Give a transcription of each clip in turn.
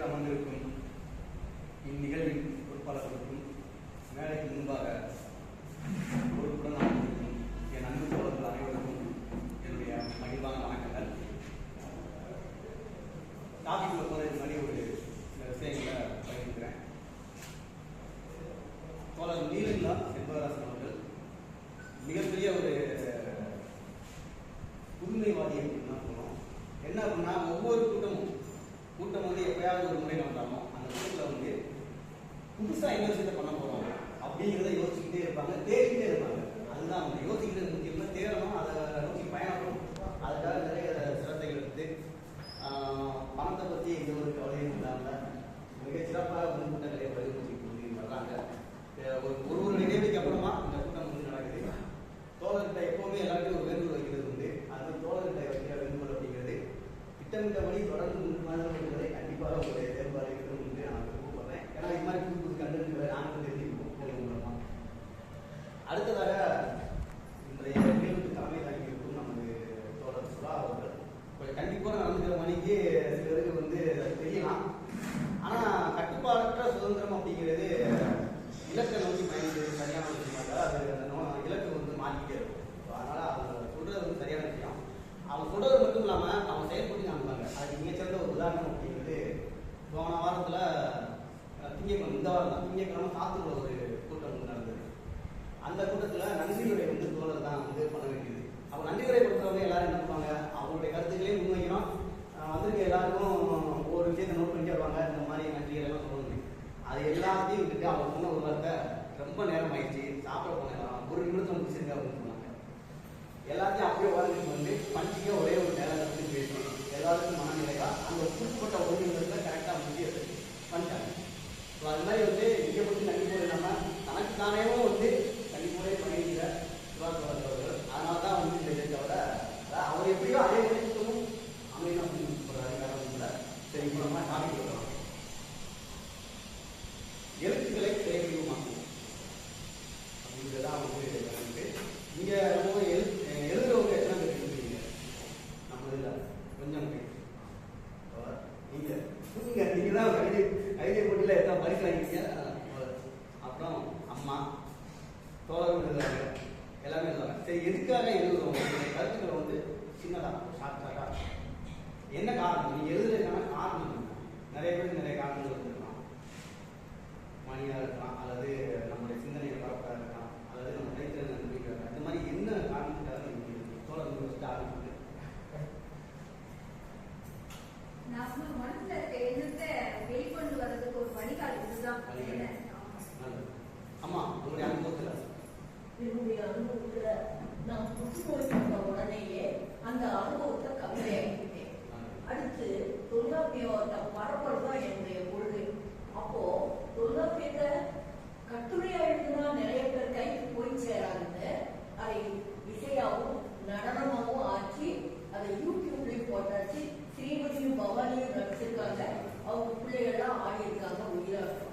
வரவேற்று அமர்ந்திருக்கும் இந்நிகழ்வின் பொறுப்பாளர்களுக்கும் மேடைக்கு முன்பாக பொறுப்புடன் அமர்ந்திருக்கும் என் அன்பு தோழர்கள் அனைவருக்கும் என்னுடைய மகிழ்வான வணக்கங்கள் டாபிக்ல போறதுக்கு முன்னாடி ஒரு சில விஷயங்களை பகிர்ந்துக்கிறேன் தோழர் நீலநிலா செல்வராசன் அவர்கள் மிகப்பெரிய ஒரு புதுமைவாதி அப்படின்னு தான் சொல்றோம் என்ன அப்படின்னா ஒவ்வொரு கூட்டமும் கூட்டம் வந்து எப்பயாவது ஒரு முறை நடந்தாலும் அந்த கூட்டத்தில் வந்து புதுசா என்ன விஷயத்தை பண்ண போறோம் அப்படிங்கிறத யோசிச்சுக்கிட்டே இருப்பாங்க தேடிக்கிட்டே இருப்பாங்க அதுதான் அவங்க யோசிக்கிறது முக்கியமா தேடணும் அதை நோக்கி பயணப்படும் அதுக்காக நிறைய சிரத்தைகள் எடுத்து ஆஹ், பணத்தை பத்தி எந்த ஒரு கவலையும் இல்லாம மிக சிறப்பாக முன்கூட்டங்களை பதிவு வர்றாங்க அஹ் ஒரு ஒரு ஒரு நிகழ்வுக்கு அப்புறமா இந்த கூட்டம் வந்து நடக்குது தோழர்கிட்ட எப்பவுமே எல்லாருக்கும் ஒரு வேண்டுகோள் வைக்கிறது உண்டு அது தோழர்கிட்ட வைக்கிற வேண்டுகோள் அப்படிங்கிறது திட்டமிட்டபடி தொடர்ந்து முன்மாதிரி என்பதை கண்டிப்பாக உங்களுடைய செயல்பாடு இருக்கணும் என்று நான் விருப்பப்படுறேன் ஏன்னா இது மாதிரி புது புது கண்டென்ட்களை நாங்களும் தெரிஞ்சுக்குவோம் இதன் மூலமா அடுத்ததாக இன்றைய நிகழ்வுக்கு தலைமை தாங்கி இருக்கும் நமது தோழர் சுரா அவர்கள் கொஞ்சம் கண்டிப்பாக நடந்துக்கிற மணிக்கு சிலருக்கு வந்து தெரியலாம் ஆனா கட்டுப்பாடற்ற சுதந்திரம் அப்படிங்கிறது இலக்கை நோக்கி பயணிக்கிறது சரியான விஷயம் அல்ல அது அந்த நோ- இலக்கு வந்து மாறிக்கிட்டே இருக்கும் So, அதனால அவங்க சொல்றது வந்து சரியான விஷயம் அவங்க சொல்றது மட்டும் இல்லாம அவங்க செயல்பட்டு காமிப்பாங்க அதுக்கு மிக சிறந்த ஒரு உதாரணம் அப்படிங்கிறது போன வாரத்துல அஹ், திங்கட்கிழமை இந்த வாரம் தான் திங்கட்கிழமை சாத்தூர்ல ஒரு கூட்டம் வந்து நடந்தது. அந்த கூட்டத்துல நன்றி உரை வந்து தோழர் தான் வந்து பண்ண வேண்டியது. அப்போ நன்றி உரை கொடுத்தவங்க எல்லாரும் என்ன பண்ணுவாங்க? அவங்களுடைய கருத்துக்களே முன்வைக்கிறோம் வந்திருக்க எல்லாருக்கும் ஒவ்வொரு விஷயத்தை நோட் பண்ணிட்டு வருவாங்க. இந்த மாதிரி நன்றிகள் எல்லாம் சொல்லுவாங்க அது எல்லாத்தையும் விட்டுட்டு அவங்க சொன்ன ஒரு வார்த்தை ரொம்ப நேரம் ஆயிடுச்சு. சாப்பிட போனேன் ஒரு நிமிடத்தை முடிச்சிருங்க அப்படின்னு சொன்னாங்க. எல்லாத்தையும் அப்படியே உட்காந்துட்டு வந்து பஞ்சுக்கே ஒரே ஒரு நேரம் வந்து பேசணும். எல்லாருக்கும் மனநிலையா அந்த குறிப்பிட்ட ஒரு நிமிடம் ஸோ அது மாதிரி வந்து இங்கே பற்றி கண்டிப்பாக நம்ம. தனக்கு தானேவும் வந்து கண்டிப்பாக பண்ணிக்கிற சிவாசவர்கள் அவர்கள் அதனால தான் வந்து இந்த இதை தவிர அதாவது அவர் எப்படியோ அதே மாதிரி சுத்தமும் அமைதியாக பண்ணி போகிறாரு வேற ஒன்றும் இல்லை சரி இப்போ நம்ம டாபிக் வரலாம் எழுத்துக்களை திரைவடிவமாக்கும் அப்படிங்கிறதான் வந்து கணக்கு இங்க நம்ம எழு எழுதுறவங்க எத்தனை பேர் எழுதுறீங்க நம்ம இதுல கொஞ்சம் பேர் அவர், நீங்க நீங்க நீங்க தான் கவிதை கவிதை போட்டியில எத்தனை பரிசு வாங்கிட்டீங்க அவர். அப்புறம் அம்மா தோழர்கள் எழுதுறாங்க எல்லாமே எழுதுறாங்க சரி எதுக்காக எழுதுறோம் இந்த கருத்துக்களை வந்து சின்னதா ஷார்ட் ஷார்ட்டா என்ன காரணம் நீங்க எழுதுறதுக்கான காரணம் என்ன? நிறைய பேருக்கு நிறைய காரணங்கள் இருக்கலாம் மணியா இருக்கலாம் அல்லது நம்முடைய சிந்தனையை பரப்பா இருக்கலாம் அல்லது நம்ம கைத்திறன் நம்பிக்கை இருக்கலாம் இந்த மாதிரி என்ன காரணத்துக்காக நீங்க எழுதுறீங்க? தோழர்கள் வச்சுட்டு ஆரம்பிச்சு நம்ம மனசுல இருக்க எண்ணத்தை வெளிக்கொண்டு வர்றதுக்கு ஒரு வழிகால் இதுதான் வழிகால். நல்லது. அம்மா உங்களுடைய அனுபவத்துல என்னுடைய அனுபவத்துல நான் புற்றுநோய் வந்த உடனேயே அந்த அனுபவத்தை கவிதையாக்கிட்டேன் அடுத்து தொல்காப்பியத்தை பரப்பல் என்னுடைய கொள்கை அப்போ தொல்காப்பியத்தை கட்டுரையா எழுதுனா நிறைய பேர் கைக்கு போய் சேராதுன்னு அதை இசையாவும் நடனமாவும் ஆக்கி அதை யூடியூப்லயும் போட்டாச்சு ஸ்ரீமதியும் பவானியும் நடிச்சிருக்காங்க அவங்க பிள்ளைகள்லாம் ஆடி இருக்காங்க உயிராட்டம்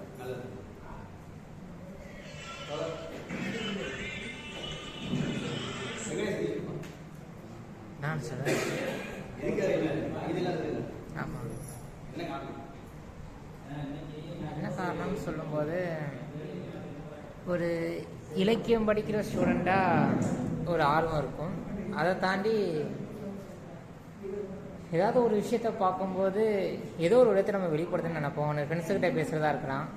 ஒரு இலக்கியம் படிக்கிற ஸ்டூடெண்ட்டாக ஒரு ஆர்வம் இருக்கும். அதை தாண்டி ஏதாவது ஒரு விஷயத்த பார்க்கும்போது ஏதோ ஒரு இடத்தை நம்ம வெளிப்படுத்தணும்னு நினைப்போம். ஒரு ஃப்ரெண்ட்ஸுக்கிட்ட பேசுகிறதா இருக்கலாம்.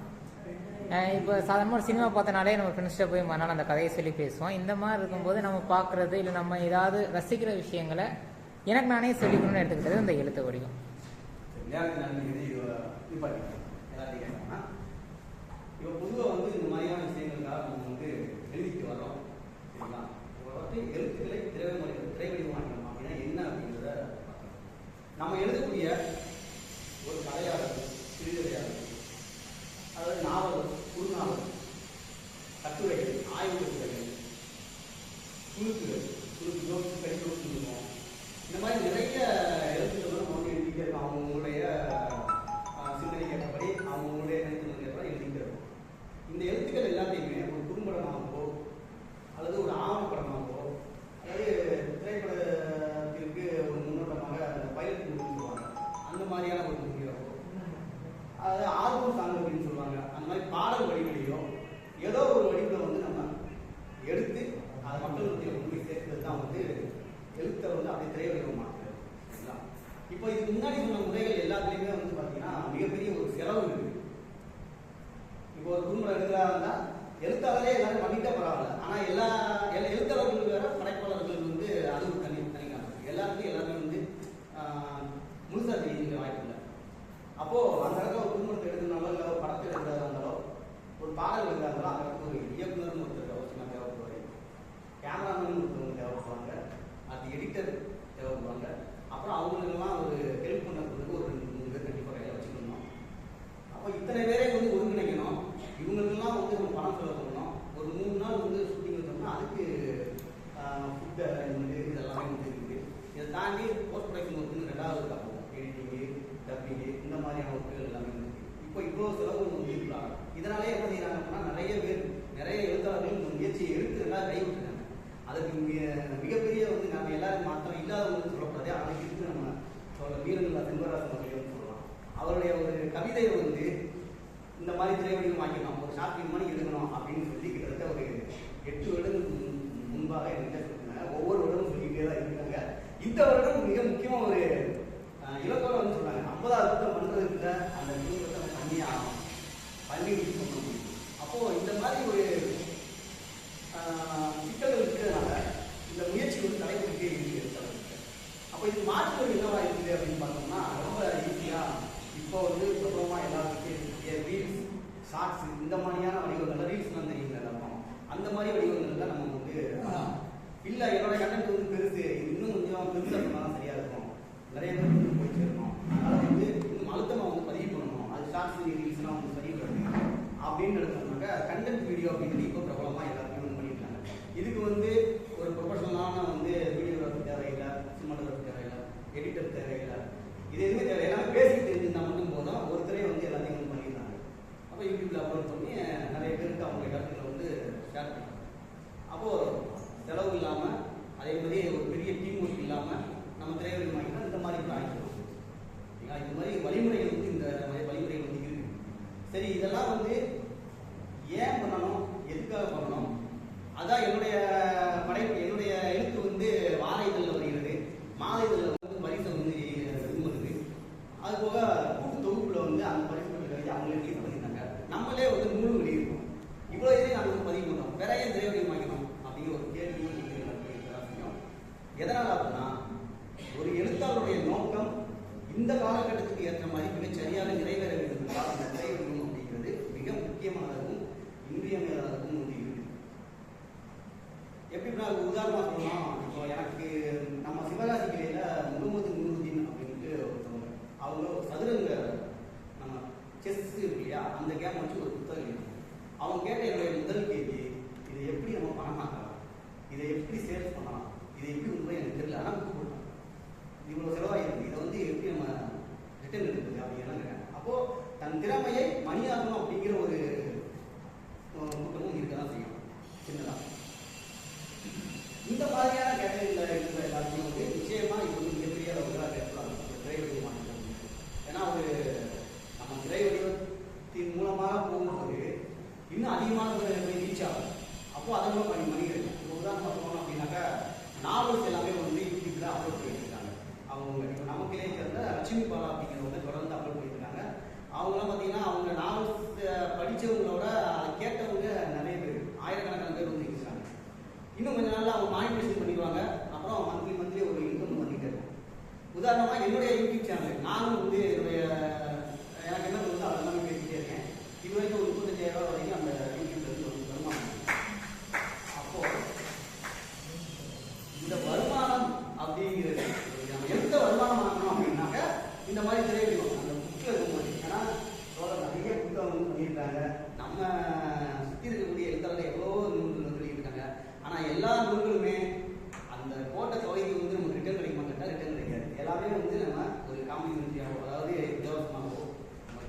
இப்போ சாதாரணமாக சினிமா பார்த்தனாலே நம்ம ஃப்ரெண்ட்ஸ்கிட்ட போய் மறுநாள் அந்த கதையை சொல்லி பேசுவோம். இந்த மாதிரி இருக்கும்போது நம்ம பார்க்குறது இல்லை நம்ம ஏதாவது ரசிக்கிற விஷயங்களை எனக்கு நானே சொல்லிக்கணும்னு எடுத்துக்கிட்டது இந்த எழுத்து வடிவம். இப்போ பொதுவாக வந்து இந்த மாதிரியான விஷயங்களுக்காக நம்ம வந்து எழுதிட்டு வரோம் சரிங்களா? இப்போ வந்து எழுத்துக்களை திரைவடி திரைவடிவமாக்கணும் அப்படின்னா என்ன அப்படிங்கிறத நம்ம எழுதக்கூடிய ஒரு கதையாக இருக்கும் சிறுகதையாக இருக்கும் அதாவது நாவல் குறுநாவல் கட்டுரைகள் ஆய்வு கட்டுரைகள் துணுக்குகள் துணுக்கு ஜோக்கு கை சொல்லுவோம் இந்த மாதிரி நிறைய 不 பேர் வந்து இந்த மாதிரி திரைவடிவம் வாங்கிக்கலாம் ஒரு ஷார்ட் ஃபிலிம் மாதிரி அப்படின்னு சொல்லி கிட்டத்தட்ட ஒரு எட்டு வருடம் முன்பாக என்கிட்ட ஒவ்வொரு வருடம் சொல்லிக்கிட்டே தான் இருக்காங்க. இந்த வருடம் மிக முக்கியமாக ஒரு இலக்கோரம் வந்து சொல்கிறாங்க ஐம்பதாவது வருடம் பண்ணுறதுக்குள்ள அந்த மீன் பண்ணி ஆகும் பண்ணி பண்ண முடியும் அப்போது இந்த மாதிரி ஒரு இல்லை என்னோட கண்டென்ட் வந்து பெருசு. இன்னும் கொஞ்சம் பெருசாக பண்ணாலும் சரியா இருக்கும். நிறைய பேர் வந்து போயிட்டு இருக்கோம் அதனால் வந்து இன்னும் அழுத்தமாக வந்து பதிவு பண்ணணும். அது ஷார்ட்ஸ் ரீல்ஸ்லாம் வந்து பதிவு பண்ணணும். அப்படின்னு எடுத்தோம்னாக்க கண்டென்ட் வீடியோ அப்படின்றது இப்போ பிரபலமாக எல்லாருமே பண்ணிட்டாங்க இதுக்கு வந்து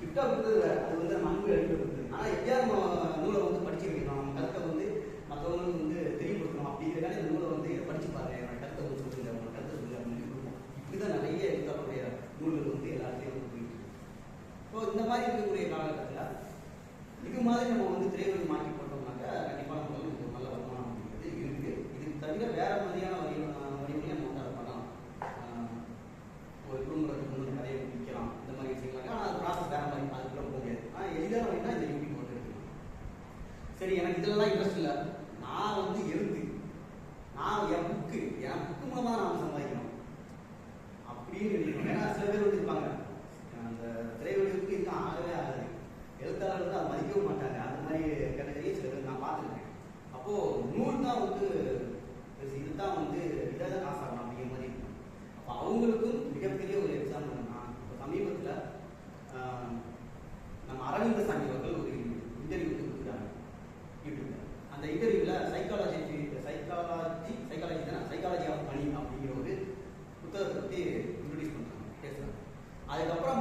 விட்டா விட்டது அது வந்து நம்ம அன்பு எடுக்கிறது ஆனால் நம்ம நூலை வந்து படிச்சு வைக்கணும் நம்ம கருத்தை வந்து மற்றவங்களுக்கு வந்து தெரியப்படுத்தணும். அப்படிங்கிறதுக்காக இந்த நூலை வந்து படிச்சு பாருங்க என்னோட கருத்தை வந்து சொல்லுங்க உங்களோட கருத்தை சொல்லுங்க அப்படின்னு கொடுப்போம் இப்படிதான் நிறைய எழுத்தாளருடைய நூல்கள் வந்து எல்லாத்தையும் கொடுத்துட்டு ஸோ இந்த மாதிரி இருக்கக்கூடிய காலகட்டத்தில் இது மாதிரி நம்ம வந்து திரைகள் மாற்றி போட்டோம்னாக்க கண்டிப்பாக நம்மளுக்கு நல்ல வருமானம் அப்படிங்கிறது இருக்குது இதுக்கு தவிர வேற மாதிரியான Aí dá para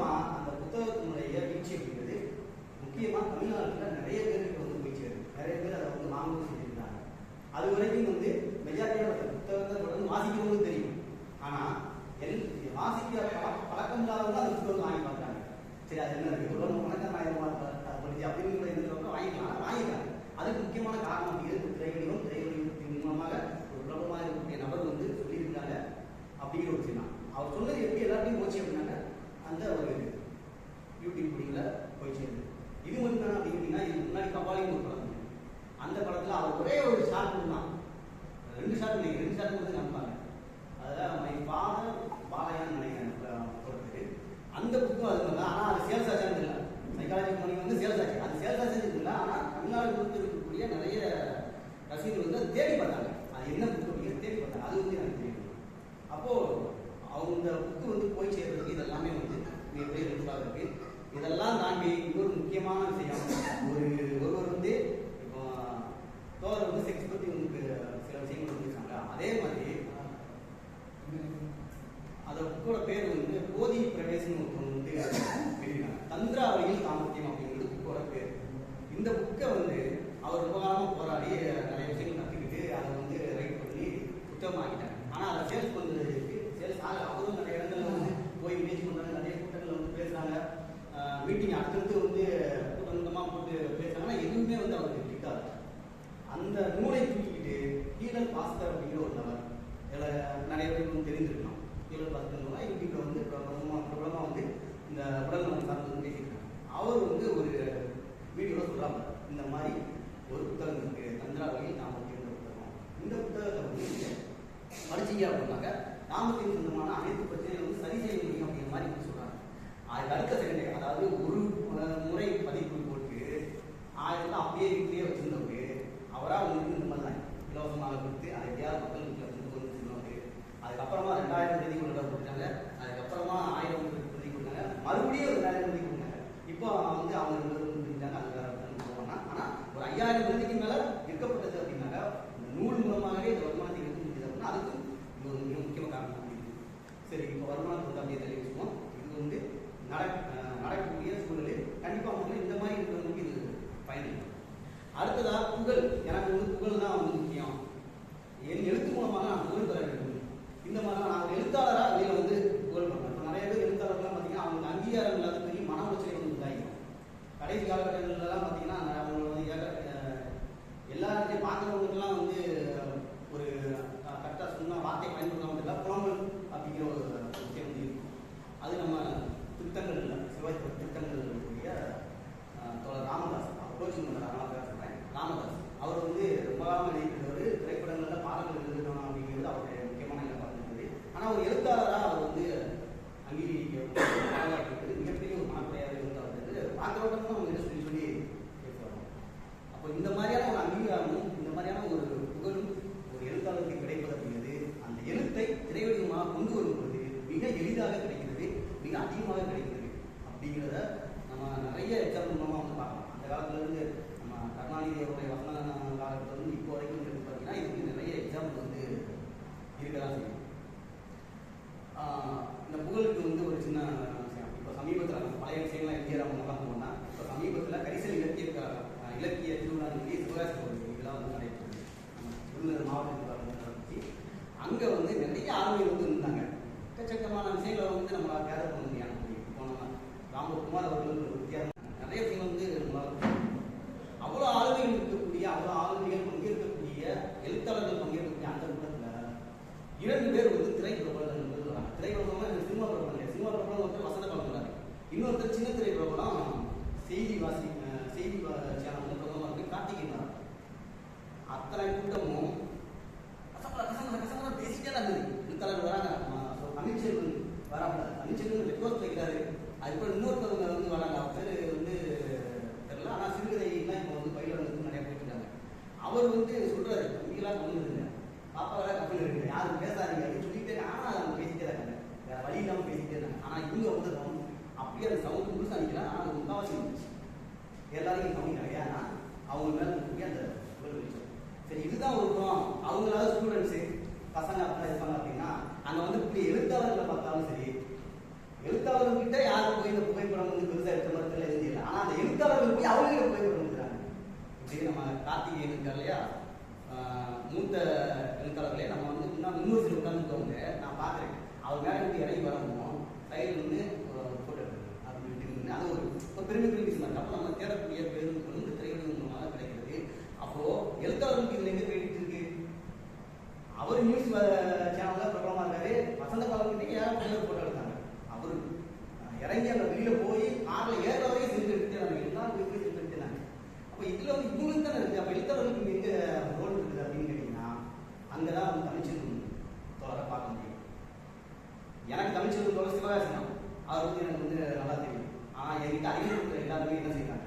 ஊருக்கு இருக்கக்கூடிய நிறைய ரசிகர்கள் வந்து தேடி பார்த்தாங்க. அது என்ன புக் தேடி பார்த்தாங்க. அது வந்து எனக்கு தெரியும். ஏழாயிரம் விருதுக்கு மேல விற்கப்பட்டது அப்படின்னாக்கா நூல் மூலமாகவே இந்த வருமானத்தை எடுக்க முடியுது அப்படின்னா அதுக்கு இது ஒரு மிக முக்கியமாக காரணம் அப்படின்னு சரி இப்போ வருமானம் கொடுத்த அப்படியே தெளிவு சொல்லுவோம் இது வந்து நடக்கக்கூடிய சூழ்நிலை. கண்டிப்பாக வந்து இந்த மாதிரி இருக்கிறவங்களுக்கு இது பயணிக்கும். அடுத்ததாக புகழ். எனக்கு வந்து புகழ் தான் வந்து முக்கியம். என் எழுத்து மூலமாக நான் புகழ் பெற வேண்டும். இந்த மாதிரி நான் எழுத்தாளராக அங்கே வந்து நிறைய ஆளுமைகள் வந்து இருந்தாங்க எக்கச்சக்கமான விஷயங்களை வந்து நம்ம கேதர் பண்ண முடியாது. போனோம் ராமகுமார் அவர்கள் வித்தியாசம் நிறைய விஷயம் வந்து அவ்வளோ ஆளுமைகள் இருக்கக்கூடிய அவ்வளோ ஆளுமைகள் பங்கேற்கக்கூடிய எழுத்தாளர்கள் பங்கேற்கக்கூடிய அந்த கூட்டத்தில் இரண்டு பேர் வந்து திரைப்பிரபலங்கள் திரைப்பிரபலம் சினிமா பிரபலம் சினிமா பிரபலம் ஒருத்தர் வசந்த கலந்துறாரு இன்னொருத்தர் எல்லாரையும் கவனிக்கிறாங்க ஏன்னா அவங்க மேல இருக்கக்கூடிய அந்த உடல் வெளிச்சம் சரி இதுதான் இருக்கும் அவங்களால ஸ்டூடெண்ட்ஸு பசங்க அப்படிலாம் இருப்பாங்க அப்படின்னா அங்கே வந்து இப்படி எழுத்தாளர்களை பார்த்தாலும் சரி எழுத்தாளர்கிட்ட யாரும் போய் இந்த புகைப்படம் வந்து பெருசாக எடுத்த மாதிரி தெரியல இல்லை. ஆனால் அந்த எழுத்தாளர்கள் போய் அவங்களே புகைப்படம் எடுக்கிறாங்க. இப்படி நம்ம கார்த்திகேயன் இருக்கார் இல்லையா? மூத்த எழுத்தாளர்களே நம்ம வந்து முன்னாடி இன்னொரு சில உட்காந்துருக்கவங்க நான் பார்க்குறேன். அவர் மேலே இருந்து இறங்கி வரணும். சைடில் வந்து ஃபோட்டோ எடுக்கணும். அப்படின்னு அது ஒரு பெருமைக்குரிய விஷயம் அப்போ நம்ம தேடக்கூடிய பேருந்து வந்து திரைவடிவம் மூலமாக கிடைக்கிறது. அப்போ எழுத்தாளருக்கு இதில் எங்க கிரெடிட் இருக்கு அவர் நியூஸ் சேனல்ல பிரபலமா இருக்காரு. வசந்த பாலகிட்ட யாரும் போட்டாரு போட்டோ எடுத்தாங்க அவர் இறங்கி அங்க வெளியில போய் கார்ல ஏற வரைக்கும் செஞ்சு எடுத்துட்டாங்க எல்லாம் போய் போய் செஞ்சு எடுத்துட்டாங்க அப்ப இதுல வந்து இவங்களுக்கு தானே இருக்கு அப்ப எழுத்தாளர்களுக்கு இங்க எங்க ரோல் இருக்குது அப்படின்னு கேட்டீங்கன்னா அங்கதான் வந்து தமிழ்ச்செல்வன் தோழரை பார்க்க முடியும் எனக்கு தமிழ்ச்செல்வன் தோழர் சிவகாசனம் அவர் வந்து எனக்கு வந்து நல்லா தெரியும் ஆனா என்கிட்ட அறிமுகத்தில் எல்லாருமே என்ன செய்யறாங்க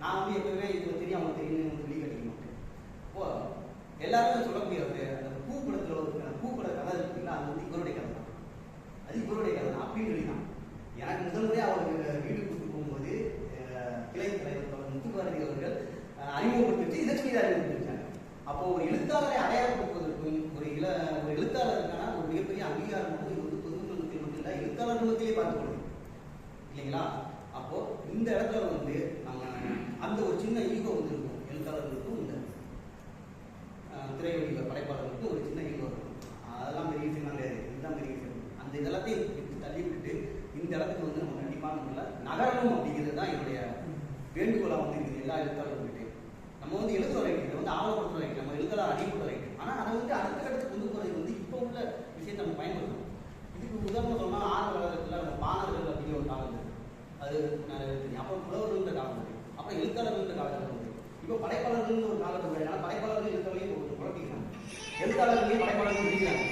நான் வந்து எப்பவுமே இது தெரியும் அவங்க தெரியும் சொல்லி கட்டிக்க மாட்டேன் இப்போ எல்லாருமே சொல்லக்கூடிய ஒரு அந்த பூ படத்துல ஒரு அந்த பூ பட கதை இருக்குங்களா அது வந்து இவருடைய கதை தான் அது இவருடைய கதை தான் அப்படின்னு சொல்லி தான் எனக்கு முதல் முறையா அவருக்கு வீடு கொடுத்து போகும்போது அஹ், கிளை தலைவர் தோழர் முத்துக்குமாரதி அவர்கள் அஹ், அறிமுகப்படுத்தி வச்சு இதை சொல்லி அறிமுகப்படுத்தி வச்சாங்க அப்போ ஒரு எழுத்தாளரை அடையாளப்படுத்துவதற்கும் ஒரு இள ஒரு எழுத்தாளருக்கான ஒரு மிகப்பெரிய அங்கீகாரம் வந்து இது வந்து பொதுமக்கள் மத்தியில் மட்டும் இல்லை எழுத்தாளர் மத்தியிலே பார்க்கப்படுது இல்லைங்களா அப்போ இந்த இடத்துல வந்து நம்ம அந்த ஒரு சின்ன ஈகோ வந்து இருக்கும். எழுத்தாளர்களுக்கும் இந்த அஹ், படைப்பாளர்களுக்கும் ஒரு சின்ன ஈகோ இருக்கும். அதெல்லாம் பெரிய விஷயம்லாம் கிடையாது. இதுதான் பெரிய விஷயம். அந்த இதெல்லாத்தையும் தள்ளி விட்டுட்டு இந்த இடத்துக்கு வந்து நம்ம கண்டிப்பாக நம்மள நகரணும் அப்படிங்கிறது தான் என்னுடைய வேண்டுகோளாக வந்து இருக்குது. எல்லா எழுத்தாளர்களுக்கிட்டே நம்ம வந்து எழுதுற ரைட்டு இதை வந்து ஆவணப்படுத்துற ரைட்டு நம்ம எழுதலாம் அடிப்படுற ரைட்டு ஆனால் அதை வந்து அடுத்த கட்டத்துக்கு கொண்டு போகிறது வந்து இப்போ உள்ள விஷயத்தை நம்ம பயன்படுத்தணும். இதுக்கு உதாரணம் சொன்னால் ஆறு காலத்துல நம்ம பாணர்கள் அப்படிங்கிற ஒரு காலம் இருக்குது அது நிறைய தெரியும் அப்புறம் புலவர்கள்ன்ற காலம் இருக்கு அப்புறம் எழுத்தாளர்கள்ன்ற காலம் இருக்கு இப்போ படைப்பாளர்கள் ஒரு காலம் இருக்கு படைப்பாளர்கள் எழுத்தாளையும் ஒரு குழப்பிக்கிறாங்க எழுத்தாளர்களையும் படைப்பாளர்கள் பிடிக்கிறாங்க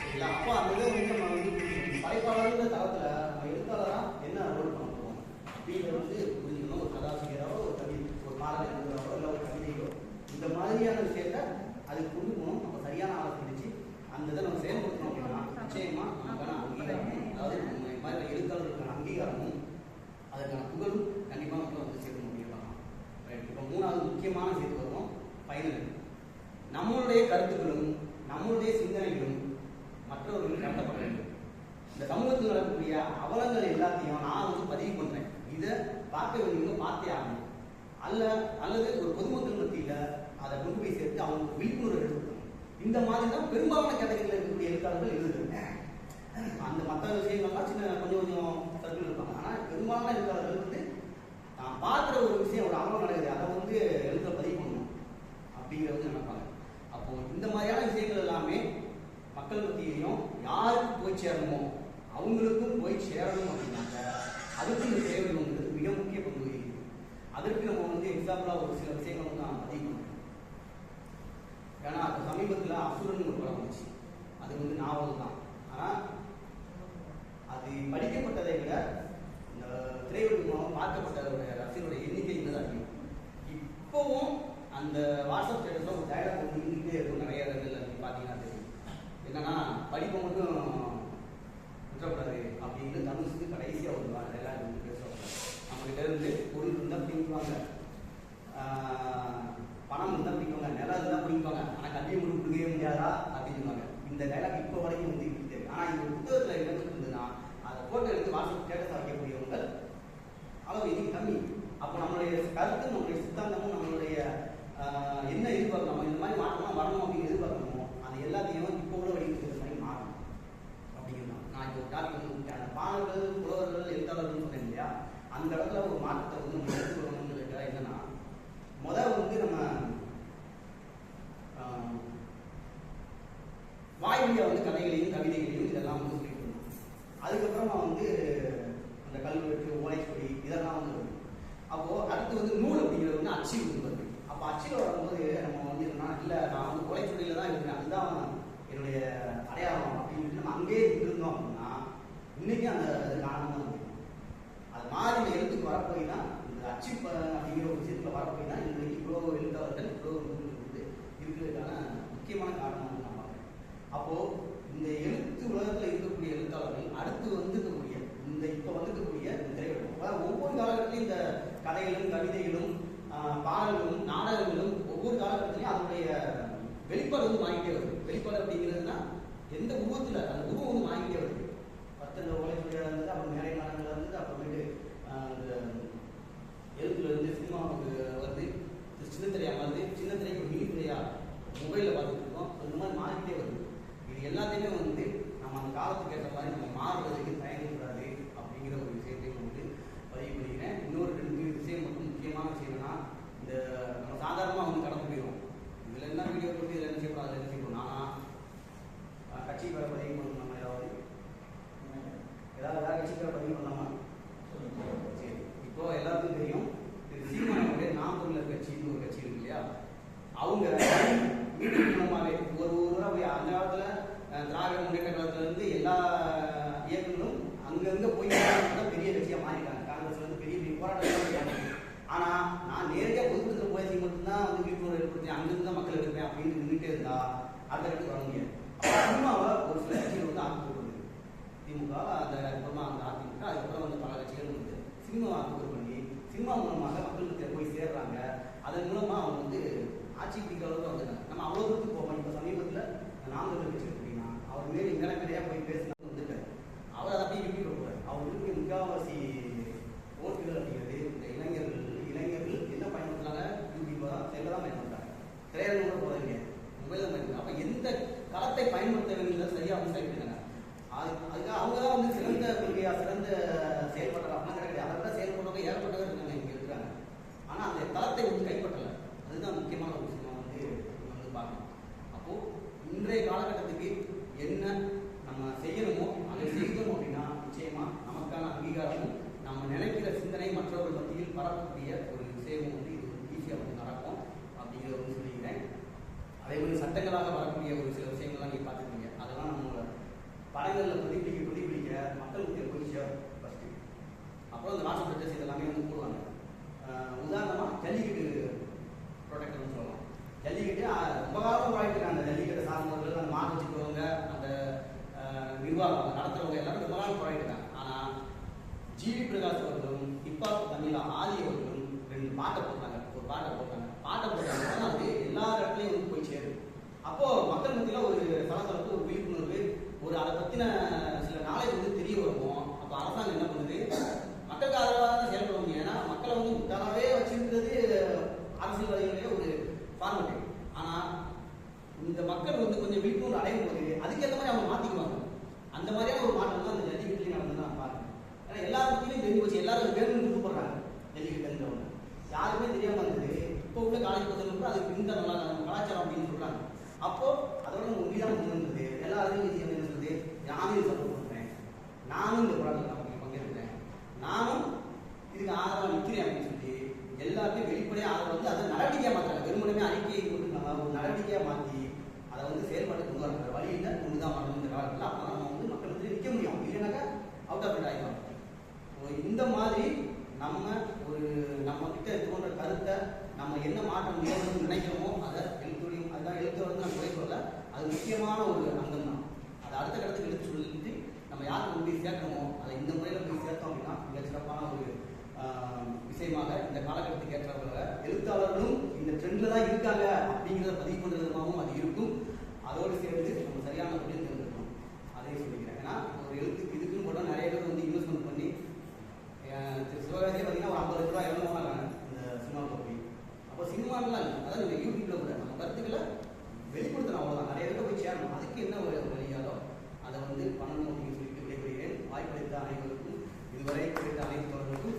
சரிங்களா? அப்போ அந்த இதை வந்து நம்ம வந்து புரிஞ்சுக்கணும். படைப்பாளர்ன்ற நம்ம எழுத்தாளரா என்ன ரோல் பண்ண போறோம் அப்படிங்கிறத வந்து புரிஞ்சுக்கணும் ஒரு கதாசிரியரோ ஒரு கவி ஒரு பாடல் எழுதுறவோ இல்லை ஒரு கவிதையோ இந்த மாதிரியான விஷயத்த அதுக்கு கொண்டு போகணும் நம்ம சரியான ஆளை பிடிச்சு அந்த இதை நம்ம செயல்படுத்தணும் அப்படின்னா நிச்சயமா நமக்கான அங்கீகாரமும் அதாவது நம்ம இந்த மாதிரி எழுத்தாளர்களுக்கான அங்கீகாரமும் அதற்கான புகழும் கண்டிப்பாக மக்கள் வந்து சேர்க்க முடியும் ரைட் இப்போ மூணாவது முக்கியமான விஷயத்துக்கு வருவோம் ஃபைனல் நம்மளுடைய கருத்துக்களும் நம்மளுடைய சிந்தனைகளும் மற்றவர்களுக்கு கடத்தப்பட வேண்டும் இந்த சமூகத்தில் நடக்கக்கூடிய அவலங்கள் எல்லாத்தையும் நான் வந்து பதிவு பண்றேன் இதை பார்க்க வேண்டியவங்க பார்த்தே ஆகணும் அல்ல அல்லது ஒரு பொதுமக்கள் மத்தியில அதை கொண்டு போய் சேர்த்து அவங்களுக்கு விழிப்புணர்வு ஏற்படுத்தணும் இந்த மாதிரி பெரும்பாலான கேட்டகரியில் இருக்கக்கூடிய எழுத்தாளர்கள் எழுதுறாங்க அந்த மற்ற விஷயங்கள்லாம் சின்ன கொஞ்சம் கொஞ்சம் சர்க்கிள் இருப்பாங்க ஆனால் பெரும்பாலான எழுத்தாளர்கள் வந்து நான் பார்க்குற ஒரு விஷயம் ஒரு அவலம் நடக்குது அதை வந்து எழுத்துல பதிவு பண்ணணும் அப்படிங்கிறது நினைப்பாங்க அப்போ இந்த மாதிரியான விஷயங்கள் எல்லாமே மக்கள் மத்தியிலையும் யாருக்கு போய் சேரணுமோ அவங்களுக்கும் போய் சேரணும் அப்படின்னாக்க அதுக்கு இந்த சேவைங்கிறது மிக முக்கிய பங்கு வகிக்குது அதற்கு நம்ம வந்து எக்ஸாம்பிளாக ஒரு சில விஷயங்கள் வந்து நான் பதிவு பண்ணுறேன் ஏன்னா அப்போ சமீபத்தில் அசுரன் ஒரு படம் வந்துச்சு அது வந்து நாவல் தான் ஆனால் அது படிக்கப்பட்டதை விட இந்த திரையுடைய மூலம் பார்க்கப்பட்டதோட ரசிகருடைய எண்ணிக்கை இன்னும் அதிகம் இப்போவும் அந்த வாட்ஸ்அப் ஸ்டேட்டஸில் ஒரு டயலாக் ஒன்று இருந்துகிட்டே இருக்கும் நிறைய இடங்கள்ல நீங்கள் பார்த்தீங்கன்னா தெரியும் என்னன்னா படிப்பை மட்டும் விட்டுறக்கூடாது அப்படின்னு தனுஷுக்கு கடைசியாக ஒரு டயலாக் வந்து பேசுவாங்க நம்மகிட்ட இருந்து பொருள் இருந்தால் பிடிக்குவாங்க பணம் இருந்தால் பிடிக்குவாங்க அதெல்லாம் இருந்தால் ஆனால் கல்வியை மட்டும் கொடுக்கவே முடியாதா? அப்படின்னு சொல்லுவாங்க. இந்த டைலாக் இப்போ வரைக்கும் வந்து இருக்குது. ஆனால் இந்த புத்தகத்தில் என்ன இருந்ததுன்னா அதை ஃபோட்டோ எடுத்து வாட்ஸ்அப் ஸ்டேட்டஸ் வைக்கக்கூடியவங்க அளவு இது கம்மி அப்போ நம்மளுடைய கருத்து நம்மளுடைய சித்தாந்தமும் நம்மளுடைய ஆஹ், என்ன எதிர்பார்க்கணும் நம்ம இந்த மாதிரி மாற்றமாக வரணும் அப்படின்னு எதிர்பார்க்கணுமோ அது எல்லாத்தையும் இப்போ உள்ள வடிவத்தில் மாதிரி மாறணும் அப்படிங்கிறது தான். நான் இப்போ டாபிக் வந்து அந்த பாடல்கள் புலவர்கள் எழுத்தாளர்கள் சொன்னேன் இல்லையா அந்த இடத்துல ஒரு மாற்றத்தை வந்து நம்ம எடுத்துக்கணும்னு கேட்டா என்னன்னா முதல் வந்து நம்ம ஆஹ், வாய் வழியா வந்து கதைகளையும் கவிதைகளையும் இதெல்லாம் வந்து சொல்லிட்டு இருந்தோம் அதுக்கப்புறமா வந்து அந்த கல்வெட்டு ஓலைச்சுவடி இதெல்லாம் வந்து வருது அப்போ அடுத்து வந்து நூல் அப்படிங்கிறது வந்து அச்சு வந்து வருது அப்போ அச்சில் வரும்போது நம்ம வந்து என்னன்னா இல்லை நான் வந்து அதுதான் என்னுடைய அடையாளம் அப்படின்னு நம்ம அங்கேயே இருந்தோம் அப்படின்னா இன்னைக்கு அந்த இது தான் இருக்கும் அது மாதிரி இந்த எழுத்துக்கு வரப்போய் தான் இந்த அச்சு அப்படிங்கிற ஒரு விஷயத்துல வரப்போய் தான் இன்றைக்கு இவ்வளோ எழுத்தாளர்கள் இவ்வளோ வந்து இருக்கிறதுக்கான முக்கியமான காரணம் நான் பார்க்குறேன். அப்போ இந்த எழுத்து உலகத்தில் இருக்கக்கூடிய எழுத்தாளர்கள் அடுத்து வந்துக்கக்கூடிய இந்த இப்போ வந்துக்கக்கூடிய இந்த திரைப்படம் அதாவது ஒவ்வொரு காலகட்டத்திலும் இந்த கதைகளும் கவிதைகளும் பாடல்களும் நாடகங்களும் ஒவ்வொரு காலகட்டத்திலையும் அதனுடைய வெளிப்பாடு வந்து மாறிக்கிட்டே வருது. வெளிப்பாடு அப்படிங்கிறதுனா எந்த உருவத்துல அந்த உருவம் வந்து மாறிக்கிட்டே வருது. பத்தில் தொழிலாளர் இருந்தது அப்புறம் மேலை நாடகங்கள் இருந்தது அப்புறமேட்டு அந்த எழுத்துல இருந்து சினிமா வருது. சின்ன திரையா வருது சின்ன திரைக்கு மினி திரையா மொபைலில் பார்த்துட்டு இருக்கோம். அந்த மாதிரி மாறிக்கிட்டே வருது. இது எல்லாத்தையுமே வந்து நம்ம அந்த காலத்துக்கு ஏற்ற மாதிரி நம்ம மாறுவதற்கு தயங்கக்கூடாது அப்படிங்கிற ஒரு விஷயத்தையும் வந்து பதிவு பண்ணிக்கிறேன். இன்னொரு ரெண்டு விஷயம் மட்டும் முக்கியமான விஷயம் என்னன்னா இந்த நம்ம சாதாரணமாக வந்து கடந்து போயிடும் இதில் என்ன வீடியோ போட்டு இதில் என்ன செய்யணும் அதில் என்ன செய்யணும் நானா கட்சி பேரை பதிவு பண்ணணும் நம்ம ஏதாவது ஏதாவது வேற கட்சி பேரை பதிவு பண்ணலாமா சரி இப்போ எல்லாத்துக்கும் தெரியும் திரு சீமானுடைய நாம் தமிழர் கட்சின்னு ஒரு கட்சி இருக்கு இல்லையா அவங்க மீட்டிங் மூலமாவே ஒரு ஒரு முறை போய் அந்த காலத்துல அஹ், திராவிட முன்னேற்ற கழகத்துல இருந்து எல்லா இயக்கங்களும் அங்கங்க போய் தான் பெரிய கட்சியா மாறிட்டாங்க காங்கிரஸ்ல இருந்து பெரிய பெரிய போராட்டம் ஆனா நான் நேரடியா பொதுக்கூட்டத்தில் போய் மட்டும்தான் வந்து விழிப்புணர்வு ஏற்படுத்தி அங்கிருந்து தான் மக்கள் எடுப்பேன் அப்படின்னு நின்றுட்டே இருந்தா அடுத்த இடத்துக்கு வர முடியாது அப்ப சினிமாவை ஒரு சில கட்சிகள் வந்து ஆக்கி போடுறது திமுக அந்த அப்புறமா அந்த அதிமுக அதுக்கப்புறம் வந்து பல கட்சிகள் வந்து சினிமாவை ஆக்குவது பண்ணி சினிமா மூலமாக மக்களுக்கு போய் சேர்றாங்க. அதன் மூலமா அவங்க வந்து ஆட்சி பிடிக்கிற அளவுக்கு வந்துட்டாங்க. நம்ம அவ்வளோ தூரத்துக்கு போவோம் இப்போ சமீபத்தில் நாமக்கல் கட்சி அப்படின்னா அவர் மேலே மேலே நிறையா போய் பேசினா வந்துட்டார். அவர் அதை அப்படியே ரிப்பீட் பண்ணுறாரு அவர் இருக்கு முக்கால்வாசி ஓட்டுகள் அப்படிங்கிறது இந்த இளைஞர்கள் இளைஞர்கள் என்ன பயன்படுத்துறாங்க? யூடியூப் தான் செல்ல தான் பயன்படுத்துறாங்க. திரையரங்கம் கூட போகிறது மொபைல் தான் பயன்படுத்துறாங்க. அப்போ எந்த களத்தை பயன்படுத்த வேண்டியது சரியாக அவங்க அதுக்காக அவங்க தான் வந்து சிறந்த கொள்கையா சிறந்த செயல்படுறாங்க அப்படிலாம் கிடையாது. அதை விட செயல்படுறவங்க ஏற்பட்டவர் இருக்காங்க இங்கே இருக்கிறாங்க. ஆனால் அந்த தளத்தை வந்து கைப்பற்றல. அதுதான் முக்கியமான ஒரு விஷயம் வந்து நம்ம வந்து பார்க்கணும். அப்போ இன்றைய காலகட்டத்துக்கு என்ன நம்ம செய்யணுமோ அதை செய்தோம் அப்படின்னா நிச்சயமா நமக்கான அங்கீகாரமும் நம்ம நினைக்கிற சிந்தனை மற்றவர்கள் மத்தியில் பரப்பக்கூடிய ஒரு விஷயமும் வந்து இது ஈஸியாக வந்து நடக்கும் அப்படிங்கிறத வந்து சொல்லிக்கிறேன். அதே மாதிரி சட்டங்களாக வரக்கூடிய ஒரு சில விஷயங்கள்லாம் நீங்கள் பார்த்து படங்களில் பிரதிபலிக்க பிரதிபலிக்க மக்களுக்கு போய் சேரும் ஃபஸ்ட்டு அப்புறம் இந்த நாட்டு பிரச்சனை இதெல்லாமே வந்து போடுவாங்க. உதாரணமாக ஜல்லிக்கட்டு நம்ம என்ன மாற்றம் வேணும்னு நினைக்கிறோமோ அதை எழுத்துறையும் அதுதான் எழுத்து வந்து நம்ம உழைப்பதில் அது முக்கியமான ஒரு அங்கம் தான் அதை அடுத்த கட்டத்துக்கு எடுத்து சொல்லிட்டு நம்ம யாருக்கு கொண்டு போய் சேர்க்கணுமோ அதை இந்த முறையில் போய் சேர்த்தோம் அப்படின்னா மிக சிறப்பான ஒரு விஷயமாக இந்த காலகட்டத்துக்கு ஏற்றவர்கள எழுத்தாளர்களும் இந்த ட்ரெண்டில் தான் இருக்காங்க அப்படிங்கிறத பதிவு பண்ணுற விதமாகவும் அது இருக்கும். அதோடு சேர்த்து நம்ம சரியான தொழில் தெரிஞ்சிருக்கணும் அதையும் சொல்லிக்கிறேன். ஏன்னா ஒரு எழுத்துக்கு இதுக்குன்னு போட்டால் நிறைய பேர் வந்து இன்வெஸ்ட்மெண்ட் பண்ணி சிவகாசியே பார்த்தீங்கன்னா ஒரு ஐம்பது ரூபா இரநூறுவா சினிமான்லாம் இல்லை. அதான் நீங்கள் யூடியூப்பில் கூட நம்ம கருத்துக்களை வெளிப்படுத்தணும் அவ்வளோதான் நிறைய இடத்துல போய் சேரணும். அதுக்கு என்ன ஒரு வழியாலோ அதை வந்து பண்ணணும் அப்படின்னு சொல்லிட்டு விடைபெறுகிறேன். வாய்ப்பளித்த அனைவருக்கும் இதுவரை குறித்த அனைத்து தொடர்களுக்கும்